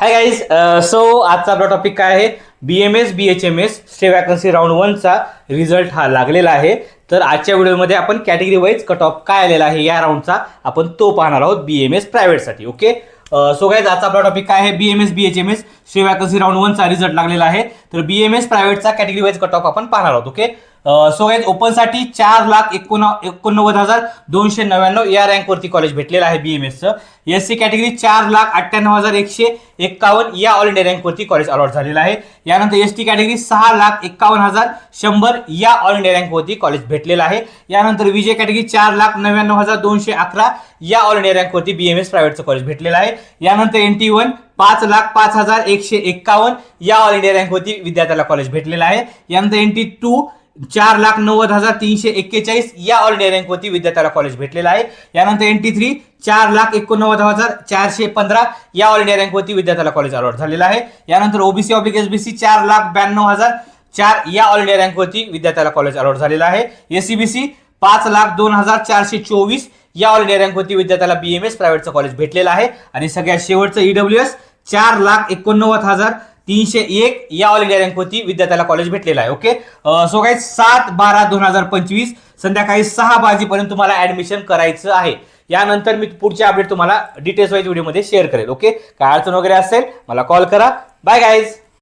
Hi guys so आजचा आपला topic काय आहे? B M S B H M S stray vacancy round वनचा result हा लागलेला आहे. तर आजच्या व्हिडिओमध्ये आपण कॅटेगरी वाईज कट ऑफ काय आलेला आहे या राऊंडचा आपण तो पाहणार आहोत बी एम एस प्रायव्हेटसाठी ओके सो गाईज आजचा आपला टॉपिक काय आहे? B M S B H M S stray vacancy round वनचा result लागलेला आहे. तर बी एम एस प्रायव्हेटचा कॅटेगरी वाईज कट ऑफ आपण पाहणार आहोत ओके सो गाईज ओपनसाठी चार लाख एकोण एकोणनव्वद हजार दोनशे नव्याण्णव या रँकवरती कॉलेज भेटलेलं आहे बी एम एसचं एस सी कॅटेगरी चार लाख अठ्ठ्याण्णव हजार एकशे एक्कावन्न या ऑल इंडिया रँकवरती कॉलेज अलॉट झालेलं आहे. यानंतर एस टी कॅटेगरी सहा लाख एक्कावन्न हजार शंभर या ऑल इंडिया रँकवरती कॉलेज भेटलेलं आहे. यानंतर विजय कॅटेगरी चार लाख नव्याण्णव हजार दोनशे अकरा या ऑल इंडिया रँकवरती बी एम एस प्रायव्हेटचं कॉलेज भेटलेलं आहे. यानंतर एन टी वन पाच लाख पाच हजार एकशे एक्कावन्न या ऑल इंडिया रँकवरती विद्यार्थ्याला कॉलेज भेटलेलं आहे. यानंतर एन टी टू चार लाख नव्वद हजार तीनशे एक्केचाळीस या ऑल इंडिया रँकवरती विद्यार्थ्याला कॉलेज भेटलेलं आहे. यानंतर एन टी थ्री चार लाख एकोणनव्वद हजार चारशे पंधरा या ऑल इंडिया रँकवरती विद्यार्थ्याला कॉलेज अलॉट झालेलं आहे. यानंतर ओबीसी ऑब्लिक एसबीसी चार लाख ब्याण्णव हजार चार या ऑल इंडिया रँकवरती विद्यार्थ्याला कॉलेज अलॉट झालेलं आहे. एसीबीसी पाच लाख दोन हजार चारशे चोवीस या ऑल इंडिया रँकवरती विद्यार्थ्याला बीएमएस प्रायव्हेटचं कॉलेज भेटलेलं आहे. आणि सगळ्यात शेवटचं ईडब्ल्यू एस चार लाख एकोणनव्वद हजार तीनशे एक या ऑल इंडिया रँकवरती विद्यार्थ्याला कॉलेज भेटलेला आहे ओके सो काय सात बारा दोन हजार पंचवीस संध्याकाळी सहा वाजेपर्यंत तुम्हाला ऍडमिशन करायचं आहे. यानंतर मी पुढचे अपडेट तुम्हाला डिटेल्स वाईज व्हिडिओमध्ये शेअर करेल ओके काय अडचण वगैरे असेल मला कॉल करा. Bye guys